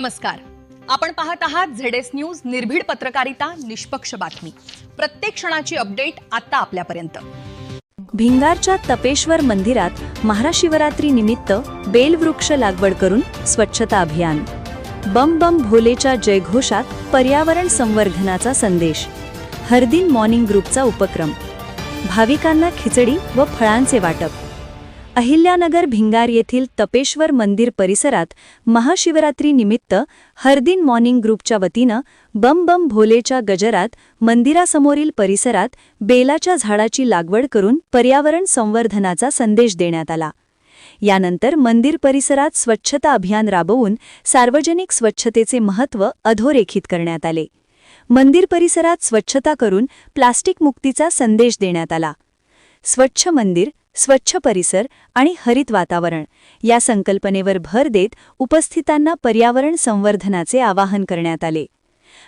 नमस्कार. आपण पाहत आहात झेडेस न्यूज निर्भीड पत्रकारिता निष्पक्ष बातमी. प्रत्येक क्षणाची अपडेट आता आपल्यापर्यंत. भिंगारच्या तपेश्वर मंदिरात महाराशिवरात्री निमित्त बेलवृक्ष लागवड करून स्वच्छता अभियान. बम बम भोलेच्या जयघोषात पर्यावरण संवर्धनाचा संदेश. हरदिन मॉर्निंग ग्रुपचा उपक्रम. भाविकांना खिचडी व फळांचे वाटप. अहिल्यानगर भिंगार येथील तपेश्वर मंदिर परिसरात महाशिवरात्री निमित्त हरदिन मॉर्निंग ग्रुपच्या वतीनं बम बम भोलेच्या गजरात मंदिरासमोरील परिसरात बेलाच्या झाडाची लागवड करून पर्यावरण संवर्धनाचा संदेश देण्यात आला. यानंतर मंदिर परिसरात स्वच्छता अभियान राबवून सार्वजनिक स्वच्छतेचे महत्त्व अधोरेखित करण्यात आले. मंदिर परिसरात स्वच्छता करून प्लास्टिक मुक्तीचा संदेश देण्यात आला. स्वच्छ मंदिर स्वच्छ परिसर आणि हरित वातावरण या संकल्पनेवर भर देत उपस्थितांना पर्यावरण संवर्धनाचे आवाहन करण्यात आले.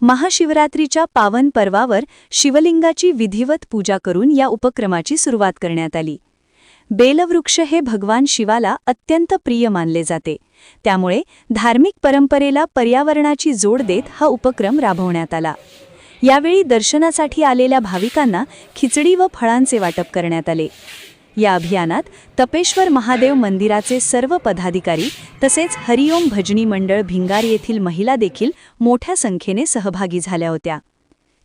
महाशिवरात्रीच्या पावन पर्वावर शिवलिंगाची विधिवत पूजा करून या उपक्रमाची सुरुवात करण्यात आली. बेलवृक्ष हे भगवान शिवाला अत्यंत प्रिय मानले जाते. त्यामुळे धार्मिक परंपरेला पर्यावरणाची जोड देत हा उपक्रम राबवण्यात आला. यावेळी दर्शनासाठी आलेल्या भाविकांना खिचडी व फळांचे वाटप करण्यात आले. या अभियानात तपेश्वर महादेव मंदिराचे सर्व पदाधिकारी तसेच हरिओम भजनी मंडळ भिंगार येथील महिला देखील मोठ्या संख्येने सहभागी झाल्या होत्या.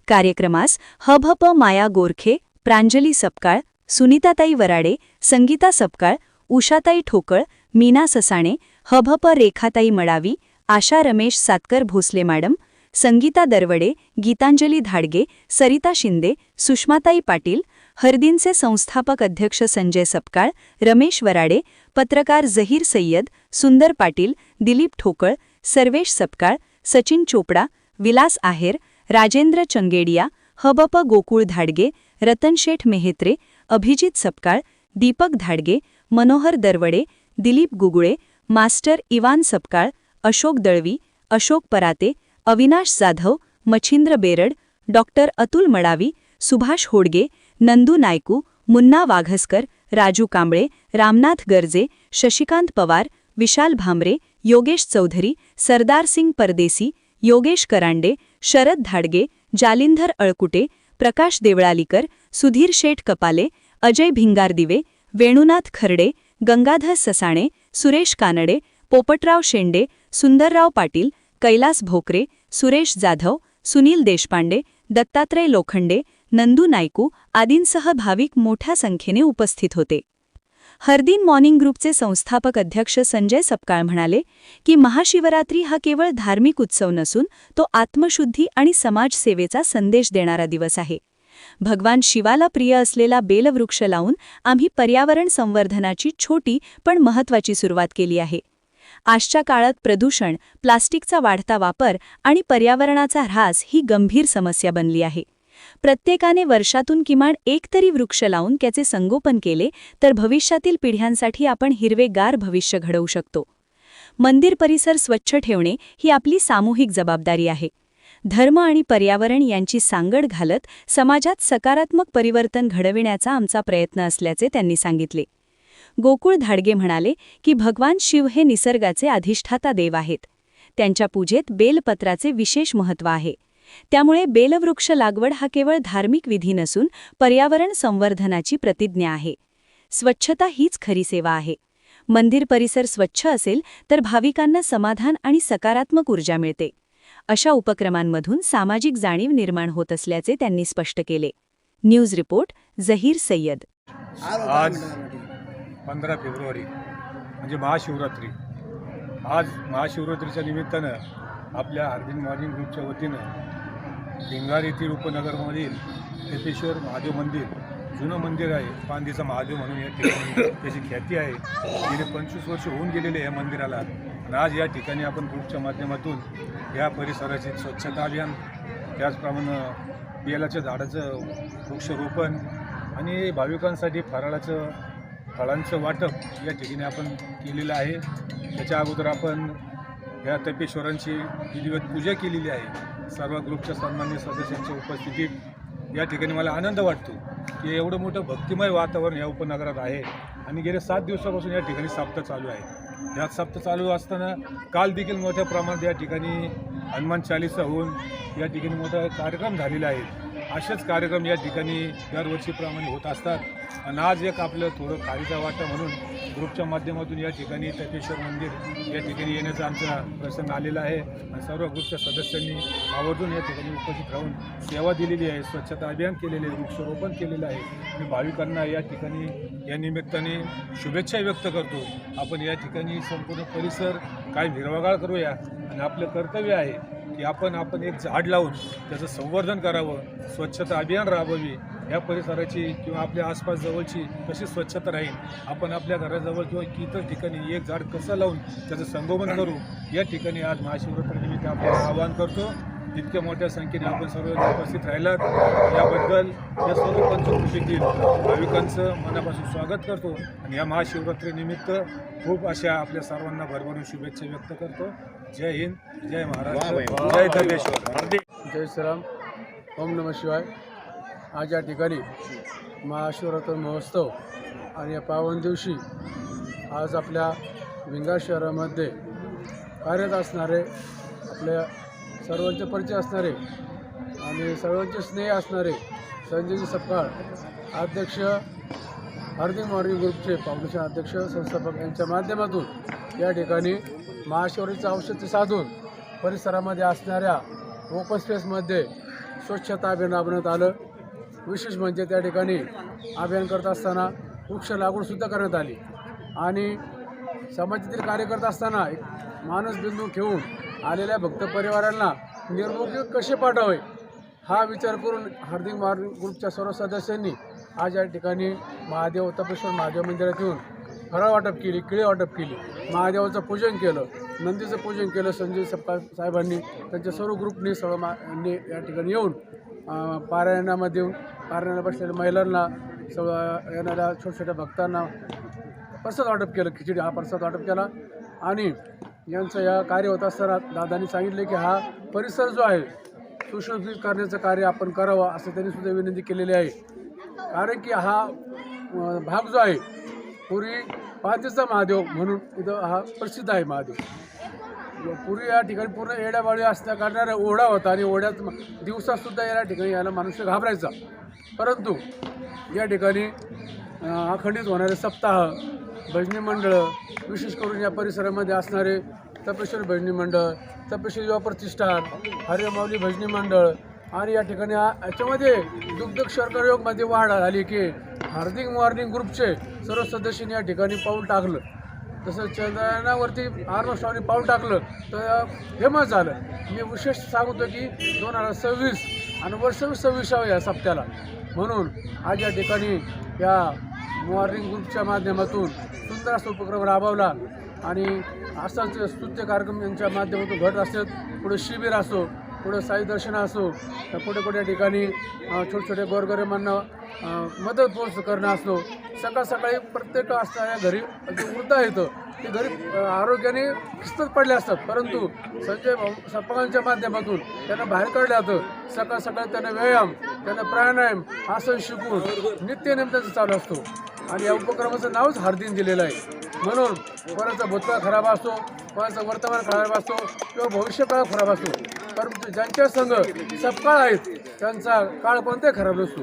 कार्यक्रमास हभप माया गोरखे प्रांजली सपकाळ सुनीताताई वराडे संगीता सपकाळ उषाताई ठोकळ मीना ससाणे हभप रेखाताई मडावी आशा रमेश सातकर भोसले मॅडम संगीता दरवडे गीतांजली धाडगे सरिता शिंदे सुषमाताई पाटील हरदिनचे संस्थापक अध्यक्ष संजय सपकाळ रमेश वराडे पत्रकार जहीर सय्यद सुंदर पाटील दिलीप ठोकळ सर्वेश सपकाळ सचिन चोपडा विलास आहेर राजेंद्र चंगेडिया हबप गोकुळ धाडगे रतनशेठ मेहेत्रे अभिजित सपकाळ दीपक धाडगे मनोहर दरवडे दिलीप गुगुळे मास्टर इवान सपकाळ अशोक दळवी अशोक पराते अविनाश जाधव मच्छिंद्र बेरड डॉक्टर अतुल मडावी सुभाष होडगे नंदू नायकू मुन्ना वाघसकर राजू कांबळे रामनाथ गर्जे शशिकांत पवार विशाल भामरे योगेश चौधरी सरदार सिंग परदेसी योगेश करांडे शरद धाडगे जालिंधर अळकुटे प्रकाश देवळालीकर सुधीर शेठ कपाले अजय भिंगारदिवे वेणुनाथ खर्डे गंगाधर ससाणे सुरेश कानडे पोपटराव शेंडे सुंदरराव पाटील कैलास भोकरे सुरेश जाधव सुनील देशपांडे दत्तात्रय लोखंडे नंदू नायकू आदींसह भाविक मोठ्या संख्येने उपस्थित होते. हरदिन मॉर्निंग ग्रुपचे संस्थापक अध्यक्ष संजय सपकाळ म्हणाले की महाशिवरात्री हा केवळ धार्मिक उत्सव नसून तो आत्मशुद्धी आणि समाजसेवेचा संदेश देणारा दिवस आहे. भगवान शिवाला प्रिय असलेला बेलवृक्ष लावून आम्ही पर्यावरण संवर्धनाची छोटी पण महत्वाची सुरुवात केली आहे. आजच्या काळात प्रदूषण प्लास्टिकचा वाढता वापर आणि पर्यावरणाचा ऱ्हास ही गंभीर समस्या बनली आहे. प्रत्येकाने वर्षातून किमान एक तरी वृक्ष लावून त्याचे संगोपन केले तर भविष्यातील पिढ्यांसाठी आपण हिरवेगार भविष्य घडवू शकतो. मंदिर परिसर स्वच्छ ठेवणे ही आपली सामूहिक जबाबदारी आहे. धर्म आणि पर्यावरण यांची सांगड घालत समाजात सकारात्मक परिवर्तन घडविण्याचा आमचा प्रयत्न असल्याचे त्यांनी सांगितले. गोकुळ धाडगे म्हणाले की भगवान शिव हे निसर्गाचे अधिष्ठाता देव आहेत. त्यांच्या पूजेत बेलपत्राचे विशेष महत्त्व आहे. त्यामुळे बेलवृक्ष लागवड हा केवळ धार्मिक विधी नसून पर्यावरण संवर्धनाची प्रतिज्ञा आहे. स्वच्छता हीच खरी सेवा आहे. मंदिर परिसर स्वच्छ असेल तर भाविकांना समाधान आणि सकारात्मक ऊर्जा मिळते. अशा उपक्रमांमधून सामाजिक जाणीव निर्माण होत असल्याचे त्यांनी स्पष्ट केले. News report Zaheer Sayyad. आज पंधरा फेब्रुवारी म्हणजे महाशिवरात्री. आज महाशिवरात्रीच्या निमित्तानं आपल्या हार्दिन मॉर्निंग ग्रुपच्या वतीनं भिंगार येथील उपनगरमधील तेपेश्वर महादेव मंदिर जुनं मंदिर आहे पांदीचा महादेव म्हणून या ठिकाणी त्याची ख्याती आहे. गेले पंचवीस वर्ष होऊन गेलेले या मंदिराला आणि आज या ठिकाणी आपण ग्रुपच्या माध्यमातून या परिसराचे स्वच्छता अभियान त्याचप्रमाणे बेलाच्या झाडाचं वृक्षरोपण आणि भाविकांसाठी फराळाचं फळांचं वाटप या ठिकाणी आपण केलेलं आहे. त्याच्या अगोदर आपण या तपेश्वरांची विधिवत पूजा केलेली आहे. सर्व ग्रुपच्या सन्मान्य सदस्यांच्या उपस्थितीत या ठिकाणी मला आनंद वाटतो की एवढं मोठं भक्तिमय वातावरण या उपनगरात आहे. आणि गेल्या सात दिवसापासून या ठिकाणी सप्ताह चालू आहे. ह्या सप्ताह चालू असताना काल देखील मोठ्या प्रमाणात या ठिकाणी हनुमान चालिसा होऊन या ठिकाणी मोठा कार्यक्रम झालेला आहे. असेच कार्यक्रम या ठिकाणी दरवर्षीप्रमाणे होत असतात. आणि आज एक आपलं थोडं खारीचा वाटा म्हणून ग्रुपच्या माध्यमातून या ठिकाणी तपेश्वर मंदिर या ठिकाणी येण्याचा आमचा प्रसंग आलेला आहे. आणि सर्व ग्रुपच्या सदस्यांनी आवर्जून या ठिकाणी उपस्थित राहून सेवा दिलेली आहे. स्वच्छता अभियान केलेले आहे. वृक्षारोपण केलेलं आहे. मी भाविकांना या ठिकाणी या निमित्ताने शुभेच्छा व्यक्त करतो. आपण या ठिकाणी संपूर्ण परिसर काय हिरवागाळ करूया आणि आपलं कर्तव्य आहे की आपण आपण एक झाड लावून त्याचं संवर्धन करावं. स्वच्छता अभियान राबवावी. या परिसराची किंवा आपल्या आसपास जवळची कशी स्वच्छता राहील आपण आपल्या घराजवळ किंवा इतर ठिकाणी एक झाड कसं लावून त्याचं संगोपन करू या ठिकाणी आज महाशिवरात्रीनिमित्त आपल्याला आवाहन करतो. इतक्या मोठ्या संख्येने आपण सर्व उपस्थित राहिलात. याबद्दल या सर्व पंचकृषीतील भाविकांचं मनापासून स्वागत करतो आणि या महाशिवरात्रीनिमित्त खूप अशा आपल्या सर्वांना भरभरून शुभेच्छा व्यक्त करतो. जय हिंद जय महाराष्ट्र जय धर्मेश्वर जय श्रीराम ओम नम शिवाय. आज या ठिकाणी महाशिवरात्र महोत्सव आणि या पावन दिवशी आज आपल्या भिंगार शहरामध्ये कार्यरत असणारे आपल्या सर्वांचे परिचय असणारे आणि सर्वांचे स्नेह असणारे संजयजी सपकाळ अध्यक्ष हार्दिक मॉर्निंग ग्रुपचे फाउंडेशन अध्यक्ष संस्थापक यांच्या माध्यमातून या ठिकाणी महाशिवरात्रीचं औषध साधून परिसरामध्ये असणाऱ्या ओपन स्पेसमध्ये स्वच्छता अभियान राबवण्यात आलं. विशेष म्हणजे त्या ठिकाणी अभियान करत असताना वृक्ष लागवडसुद्धा करण्यात आली. आणि समाजातील कार्य करत असताना एक मानसबिंदू ठेवून आलेल्या भक्त परिवारांना निर्मुखी कसे पाठवावे हा विचार करून हार्दिक मॉर्निंग ग्रुपच्या सर्व सदस्यांनी आज या ठिकाणी महादेव तपेश्वर महादेव मंदिरात येऊन फराळ वाटप केली किळे वाटप केली. महादेवाचं पूजन केलं नंदीचं पूजन केलं संजय सप्पा साहेबांनी त्यांच्या सर्व ग्रुपनी सर्व मा या ठिकाणी येऊन पारायणामध्ये पारायणाला बसलेल्या महिलांना सगळं येणाऱ्या छोट्या छोट्या भक्तांना प्रसाद वाटप केलं खिचडी हा प्रसाद वाटप केला. आणि यांचं या कार्य होत असताना दादांनी सांगितले की हा परिसर जो आहे सुशोभित करण्याचं कार्य आपण करावं असं त्यांनी सुद्धा विनंती केलेली आहे. कारण की हा भाग जो आहे पूर्वी पाहतेचा महादेव म्हणून इथं हा प्रसिद्ध आहे महादेव. पूर्वी या ठिकाणी पूर्ण येड्याबाळी असल्या कारणाने ओढा होता आणि ओढ्यात दिवसातसुद्धा या ठिकाणी यायला मनुष्य घाबरायचा. परंतु या ठिकाणी अखंडित होणारे सप्ताह भजनी मंडळं विशेष करून या परिसरामध्ये असणारे तपेश्वर भजनी मंडळ तपेश्वर युवा प्रतिष्ठान हरिमावली भजनी मंडळ आणि या ठिकाणी याच्यामध्ये दुग्ध शर्कर योगमध्ये वाढ झाली की हार्दिक मॉर्निंग ग्रुपचे सर्व सदस्यांनी या ठिकाणी पाऊल टाकलं. तसं चंद्रयानावरती आर्मस्ट्रॉनी पाऊल टाकलं तर फेमस झालं. मी विशेष सांगतो की दोन हजार सव्वीस आणि वर्ष सव्वीसावं या सप्त्याला म्हणून आज या ठिकाणी या मॉर्निंग ग्रुपच्या माध्यमातून सुंदर असा उपक्रम राबवला आणि असाच स्तुत्य कार्यक्रम यांच्या माध्यमातून घट असेल पुढे शिबिर असो पुढे साई दर्शन असो तर कुठे कुठे ठिकाणी छोटे छोटे गोरगरिबांना मदत पोच करणं असो सकाळ सकाळी प्रत्येक असणाऱ्या घरी जे वृद्ध आहेत ते घरी आरोग्याने खिस्तत पडले असतात. परंतु संजय भाऊ सपकांच्या माध्यमातून त्यांना बाहेर काढलं जातं. सकाळ सकाळी त्यांना व्यायाम त्यांना प्राणायाम आसन शिकून नित्यनेम त्यांचा चालू असतो. आणि या उपक्रमाचं नावच हार्दिन दिलेलं आहे. म्हणून कोणाचा भूतकाळ खराब असतो कोणाचा वर्तमान खराब असतो किंवा भविष्यकाळ खराब असतो परंतु ज्यांच्या संघ सपकाळ आहेत त्यांचा काळ कोणताही खराब नसतो.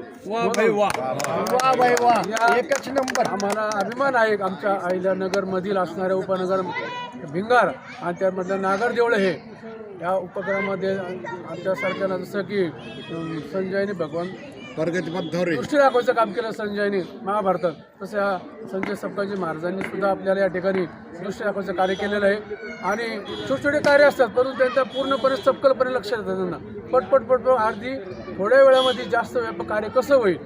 या- एकच नंबर. आम्हाला अभिमान आहे आमच्या अहिल्यानगर मधील असणाऱ्या उपनगर भिंगार आणि त्यामधलं नागर देवळं हे. या उपक्रमामध्ये आमच्या सरकारनं जसं की संजयनी भगवान प्रगतीपथावर दृष्टी दाखवायचं काम केलं संजयने महाभारतात. तसं या संजय सपकाजी महाराजांनी सुद्धा आपल्याला या ठिकाणी दृष्टी दाखवायचं कार्य केलेलं आहे. आणि छोटे छोटे कार्य असतात परंतु त्यांच्या पूर्णपणे सपकलपणे लक्ष येतं त्यांना. पटपट पटपट अगदी थोड्या वेळामध्ये जास्त व्यापक कार्य कसं होईल?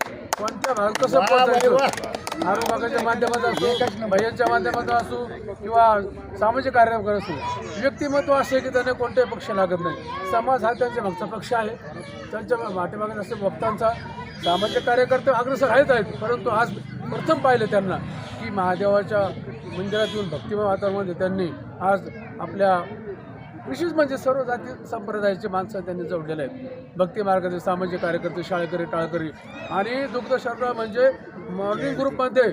कोणत्या भागात कसं पोहोचायचं? आरोग्याच्या माध्यमातून असो भैयांच्या माध्यमातून असो किंवा सामाजिक कार्य असो व्यक्तिमत्व असे की त्यांना कोणताही पक्ष लागत नाही. समाज हा त्यांच्या मागचा पक्ष आहे. त्यांच्या पाठीमागे असं भक्तांचा सामाजिक कार्यकर्ते अग्रसर आहेत आहेत परंतु आज प्रथम पाहिलं त्यांना की महादेवाच्या मंदिरात येऊन भक्तिमय वातावरणामध्ये त्यांनी आज आपल्या विशेष म्हणजे सर्व जाती संप्रदायाची माणसं त्यांनी जोडलेले आहेत. भक्ती मार्गाचे सामाजिक कार्यकर्ते शाळेकरी टाळकरी. आणि दुग्धशास्त्र म्हणजे मॉर्निंग ग्रुपमध्ये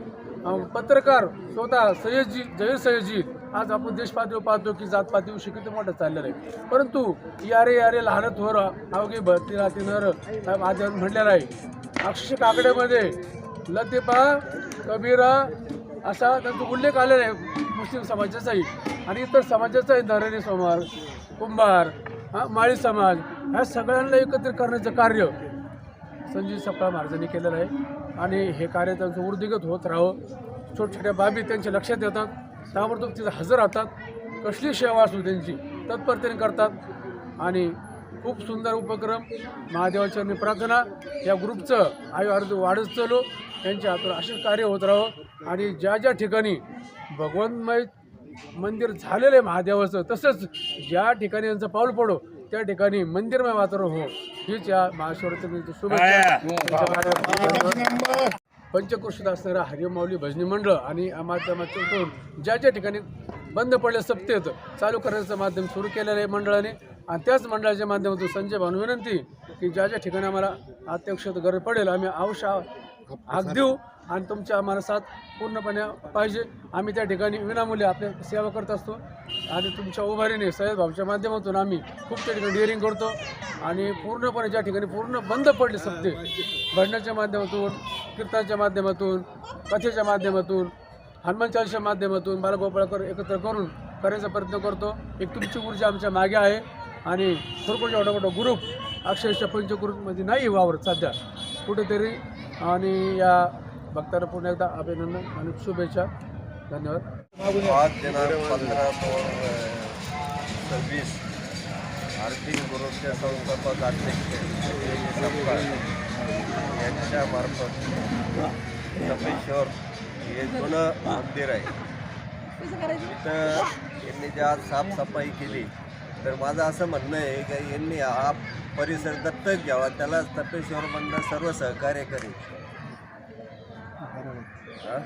पत्रकार स्वतः सय्यदजी जहीर सय्यदजी. आज आपण देशपातळीवर पाहतो की जात पातळीवर किती मोठं चाललेलं आहे. परंतु यारे यारे लहान थोर अवघी भरती राहती नर आज म्हणलेलं आहे. अक्षय काकड्यामध्ये लतीफा कबीरा असा त्यांचा उल्लेख आलेला आहे. मुस्लिम समाजाचाही आणि इतर समाजाचाही नरणी समाज कुंभार माळी समाज ह्या सगळ्यांना एकत्रित करण्याचं कार्य संजीव सपकाळ महाराजांनी केलेलं आहे. आणि हे कार्य त्यांचं वृद्धिगत होत राहावं. छोट्या छोट्या बाबी त्यांच्या लक्षात येतात. ताबडतोब तिथे हजर राहतात. कसली सेवा असू त्यांची तत्परतेने करतात. आणि खूप सुंदर उपक्रम महादेवाच्या मी प्रार्थना या ग्रुपचं आयु आरोग्य वाढत चालू. त्यांच्या हातून असेच कार्य होत राहावं. आणि ज्या ज्या ठिकाणी भगवंतमय मंदिर झालेलं आहे महादेवाचं तसंच ज्या ठिकाणी यांचं पाऊल पडो त्या ठिकाणी मंदिरमय वातावरण हो. हीच या महाशिवरात्री शुभेच्छा. पंचकृषीत असणारं हरिमाऊली भजनी मंडळ आणि माध्यमातून ज्या ज्या ठिकाणी बंद पडले सप्तेत चालू करण्याचं माध्यम सुरू केलेलं आहे मंडळाने. आणि त्याच मंडळाच्या माध्यमातून संजय भावना विनंती की ज्या ज्या ठिकाणी आम्हाला अत्यक्षत गरज पडेल आम्ही अवश्य हाक देऊ. आणि तुमच्या आम्हाला साथ पूर्णपणे पाहिजे. आम्ही त्या ठिकाणी विनामूल्य आपल्या सेवा करत असतो. आणि तुमच्या उभारीने सय्यद भाऊच्या माध्यमातून आम्ही खूप त्या ठिकाणी डिअरिंग करतो. आणि पूर्णपणे ज्या ठिकाणी पूर्ण बंद पडले सप्ते भजनाच्या माध्यमातून कीर्तनाच्या माध्यमातून कथेच्या माध्यमातून हनुमान चालीच्या माध्यमातून बालगोपाळकर एकत्र करून करायचा प्रयत्न करतो. एक तुमची ऊर्जा आमच्या मागे आहे. आणि भरपूर मोठा मोठा ग्रुप अक्षरशः पंचकृतमध्ये नाही वावरत सध्या. कुठेतरी आणि या भक्तांना पुन्हा एकदा अभिनंदन आणि शुभेच्छा. धन्यवाद. आज दिनांक पंधरा दोन सव्वीस आर्थिक गुरुच्या संस्थापक अध्यक्ष यांच्यामार्फत सपेश्वर तपेश्वर हे जुनं मंदिर आहे. तिथं यांनी जे आज साफसफाई केली तर माझं असं म्हणणं आहे की यांनी हा परिसर दत्तक घ्यावा त्याला तपेश्वर बंद सर्व सहकार्य करेल. हा?